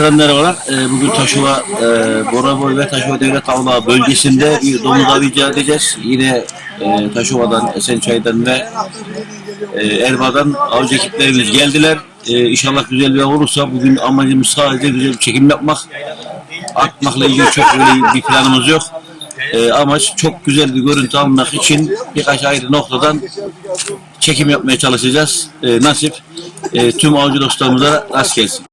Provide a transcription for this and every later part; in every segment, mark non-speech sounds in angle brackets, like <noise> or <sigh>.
Arkadaşlar merhabalar. Ee, bugün Taşova, e, Boraboy ve Taşova Devlet Avlağı bölgesinde bir domuz avı icra edeceğiz. Yine e, Taşova'dan, Esençay'dan ve e, Erbaa'dan avcı ekiplerimiz geldiler. E, inşallah güzel bir olursa bugün amacımız sadece güzel bir çekim yapmak. Atmakla ilgili çok böyle bir planımız yok. E, amaç çok güzel bir görüntü almak için birkaç ayrı noktadan çekim yapmaya çalışacağız. E, nasip. E, tüm avcı dostlarımıza rast gelsin.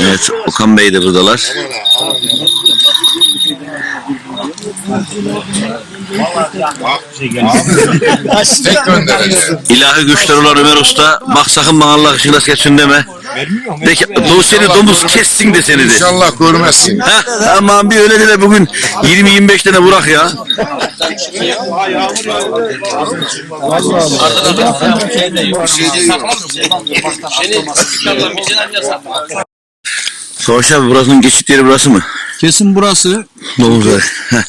Evet, Okan Bey de buradalar. İlahi güçler olan Ömer Usta, bak sakın bana Allah ışığına kessin deme. De ki, "Doğu seni domuz kessin de seni de. İnşallah görmezsin. Ha, aman bir öyle de de bugün 20-25 tane vurak ya. Savaş abi burasının geçit yeri burası mı? Kesin burası. Domuz var. Heh,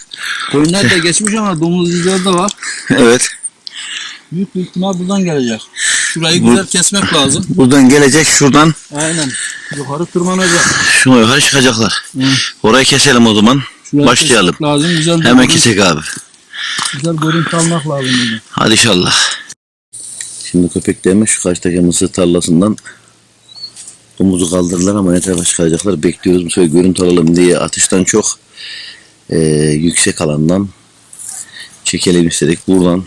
Koyunlar da geçmiş ama domuz izleri de var. evet. Büyük bir ihtimal buradan gelecek. Şurayı Bu- güzel kesmek lazım. Buradan gelecek şuradan Aynen. Yukarı tırmanacak. şuna yukarı çıkacaklar. Orayı keselim o zaman. Şurayı Başlayalım. lazım. Güzel Hemen kesek abi. Güzel görüntü almak lazım. burada. Hadi inşallah. Şimdi köpeklerime şu karşıdaki mısır tarlasından domuzu kaldırırlar ama ne tarafa çıkacaklar bekliyoruz. Bu sefer görüntü alalım diye atıştan çok eee, yüksek alandan çekelim istedik. Buradan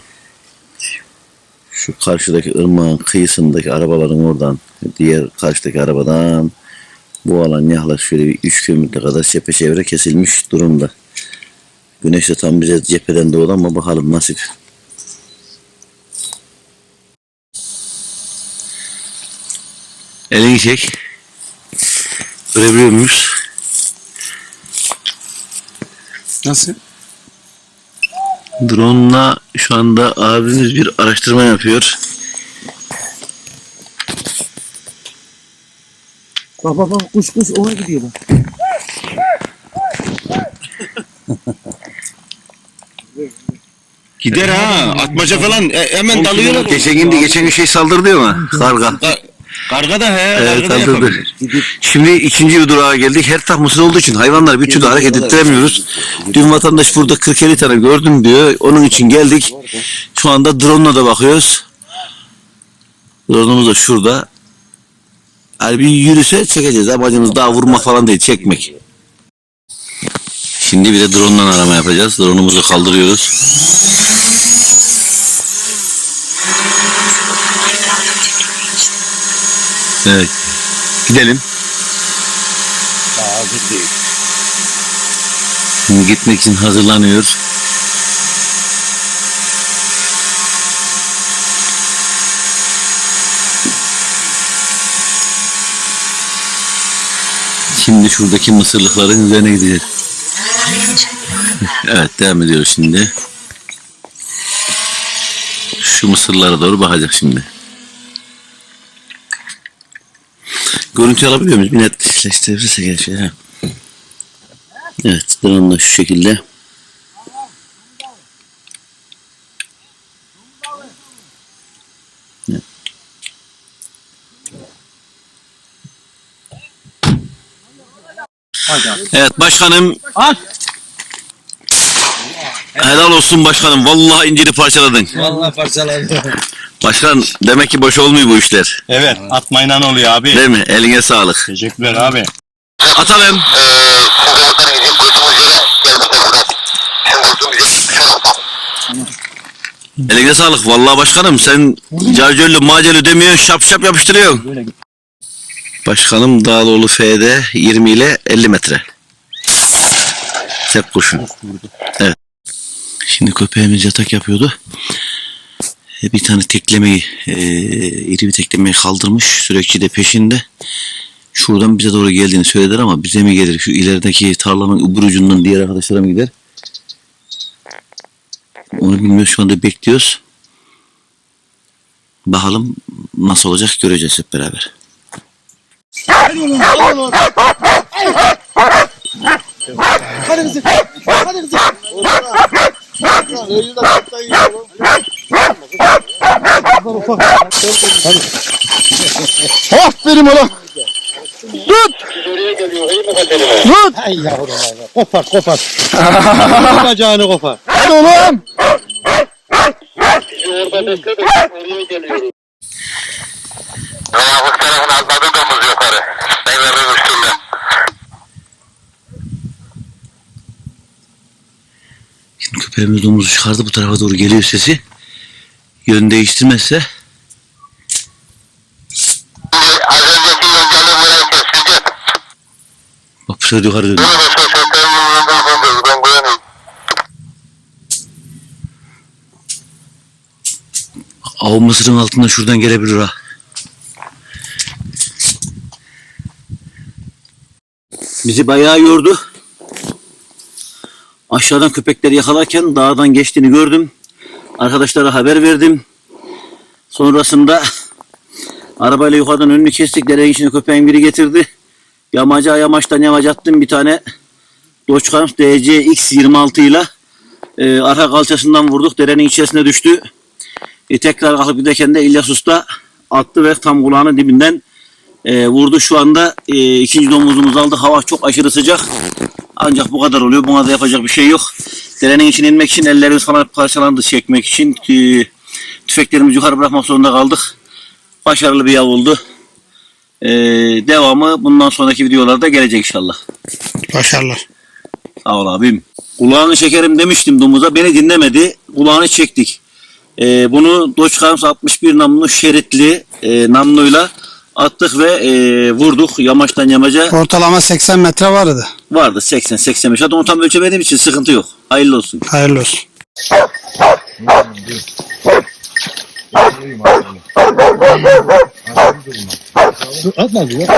şu karşıdaki ırmağın kıyısındaki arabaların oradan diğer karşıdaki arabadan bu alan yaklaşık şöyle bir 3 kilometre kadar çepeçevre kesilmiş durumda. Güneş de tam bize cepheden doğdu ama bakalım nasip. Elini çek. Görebiliyor muyuz? Nasıl? Drone'la şu anda abimiz bir araştırma yapıyor. Bak bak bak kuş kuş ona gidiyor bak. Gider ha. Atmaca falan e, hemen dalıyor. Geçen gün de geçen gün şey saldırdı ama karga. Karga da he. Evet karga da yapabilir. Şimdi ikinci bir durağa geldik. Her taraf mısır olduğu için hayvanlar bir türlü hareket ettiremiyoruz. Dün vatandaş burada 40 tane gördüm diyor. Onun için geldik. Şu anda drone'la da bakıyoruz. Drone'umuz da şurada. Yani bir yürüse çekeceğiz. Amacımız daha vurmak falan değil, çekmek. Şimdi bir de drone'la arama yapacağız. Drone'umuzu kaldırıyoruz. Evet. Gidelim. Şimdi gitmek için hazırlanıyor. Şimdi şuradaki mısırlıkların üzerine gideceğiz. <laughs> Evet devam ediyoruz şimdi. Şu mısırlara doğru bakacak şimdi. Görüntü alabiliyor muyuz? Bir netleştirirsek her şey. ha. Evet, drone da şu şekilde. Evet. Evet başkanım. Helal olsun başkanım. Vallahi inciri parçaladın. Vallahi parçalandı. Başkan demek ki boş olmuyor bu işler. Evet. Atmayla oluyor abi. Değil mi? Eline sağlık. Teşekkürler abi. Atalım. Eline sağlık. Vallahi başkanım sen carcöllü maceli demiyorsun şap şap yapıştırıyorsun. Başkanım Dağlıoğlu F'de 20 ile 50 metre. Tek kurşun. Evet. Şimdi köpeğimiz yatak yapıyordu. Bir tane teklemeyi, e, iri bir teklemeyi kaldırmış. Sürekçi de peşinde. Şuradan bize doğru geldiğini söylediler ama bize mi gelir? Şu ilerideki tarlanın öbür ucundan diğer arkadaşlara mı gider? Onu bilmiyoruz. Şu anda bekliyoruz. Bakalım nasıl olacak göreceğiz hep beraber. Söğücü de kaptan yiyorum. Aferin ulan. Tut. Tut. Hay yavrum Allah. Kopar kopar. <laughs> Bacağını kopar. Hadi oğlum. Orada bekledim. Oraya geliyorum. Veya bu tarafın azladı da mız yukarı. Ne veririz? Köpeğimiz domuzu çıkardı bu tarafa doğru geliyor sesi. Yön değiştirmezse bak bu sefer yukarı güvenim. Av mısırın altından şuradan gelebilir ha. Bizi bayağı yordu. Aşağıdan köpekleri yakalarken dağdan geçtiğini gördüm. Arkadaşlara haber verdim. Sonrasında arabayla yukarıdan önünü kestik. Derenin içine köpeğin biri getirdi. Yamaca yamaçtan yamaç attım bir tane Dodge Cams DC X26 ile e, arka kalçasından vurduk. Derenin içerisine düştü. E, tekrar kalkıp giderken de İlyas Usta attı ve tam kulağının dibinden e, vurdu. Şu anda e, ikinci domuzumuzu aldı. Hava çok aşırı sıcak. Ancak bu kadar oluyor. Buna da yapacak bir şey yok. Derenin içine inmek için ellerimiz falan parçalandı çekmek için. Tüfeklerimizi yukarı bırakmak zorunda kaldık. Başarılı bir av oldu. E, devamı bundan sonraki videolarda gelecek inşallah. Başarılar. Sağ ol abim. Kulağını çekerim demiştim domuza. Beni dinlemedi. Kulağını çektik. Ee, bunu Dodge Cams 61 namlu şeritli e, namluyla attık ve e, vurduk. Yamaçtan yamaca Ortalama 80 metre vardı. vardı. 80-85. Hatta onu tam ölçemediğim için sıkıntı yok. Hayırlı olsun. Hayırlı olsun. Atma diyor.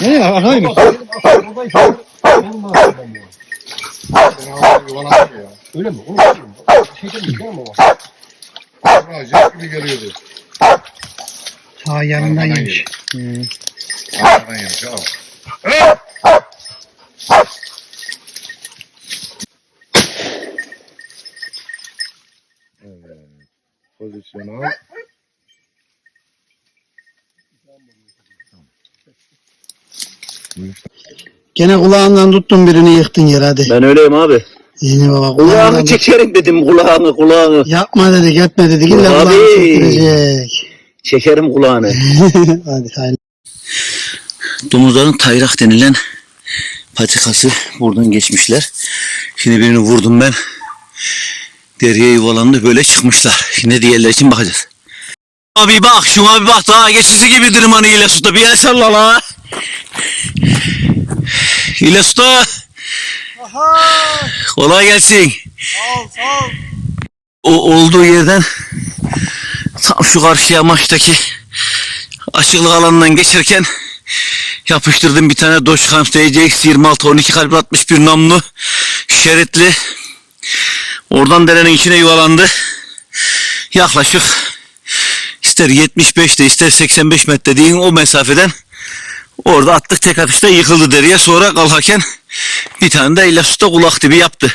Ne ya? Hayır. Öyle mi? Acayip gibi geliyordu. Ta yanından yemiş. Arkadan yemiş. al. Evet. Pozisyon al. Gene kulağından tuttun birini yıktın yere hadi. Ben öyleyim abi. Yeni baba Kulağını çekerim dedim kulağını kulağını. Yapma dedik etme dedik. İlla Abi. kulağını çektirecek. Çekerim kulağını. <laughs> hadi hayırlı. Domuzların tayrak denilen patikası buradan geçmişler. Şimdi birini vurdum ben. Deriye yuvalandı böyle çıkmışlar. Şimdi diğerler için bakacağız. Abi bak şuna bir bak daha geçici gibi tırmanı İlyas Usta. Bir el salla la. İlyas Usta. Kolay gelsin. O olduğu yerden tam şu karşıya maçtaki açıklık alanından geçerken yapıştırdım bir tane Dodge Cams DCX 26 12 kalibre 61 namlu şeritli. Oradan derenin içine yuvalandı. Yaklaşık ister 75'te ister 85 metre deyin o mesafeden orada attık tek atışta yıkıldı deriye. Sonra kalkarken bir tane de İlyas Usta kulak dibi yaptı.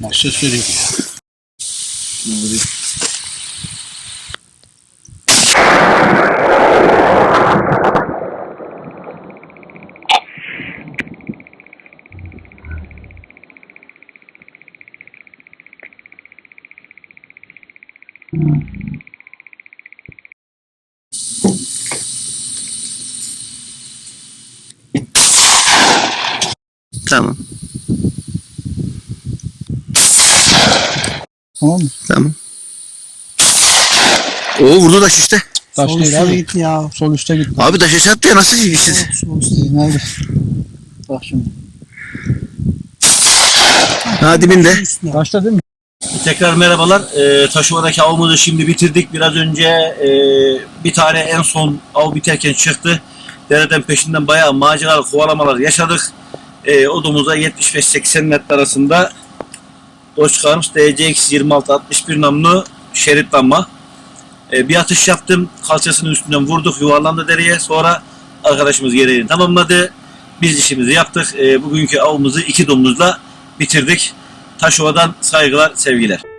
Nasıl söyleyeyim ya? Tamam Tamam mı? tamam. O vurdu taş işte. Taş Sol değil üstüne abi. git ya. Sol üstte git. Abi taş aşağı attı ya nasıl işte. Sol üstte. Nerede? Bak şimdi. Ha dibinde. Taşta değil mi? Tekrar merhabalar. Ee, Taşova'daki avımızı şimdi bitirdik. Biraz önce e, bir tane en son av biterken çıktı. Dereden peşinden bayağı maceralı kovalamalar yaşadık. E, o domuza 75-80 metre arasında Dodge Cams DCX 26-61 namlu şeritlanma. E, bir atış yaptım. Kalçasının üstünden vurduk. Yuvarlandı dereye. Sonra arkadaşımız gereğini tamamladı. Biz işimizi yaptık. E, bugünkü avımızı iki domuzla bitirdik. Taşova'dan saygılar, sevgiler.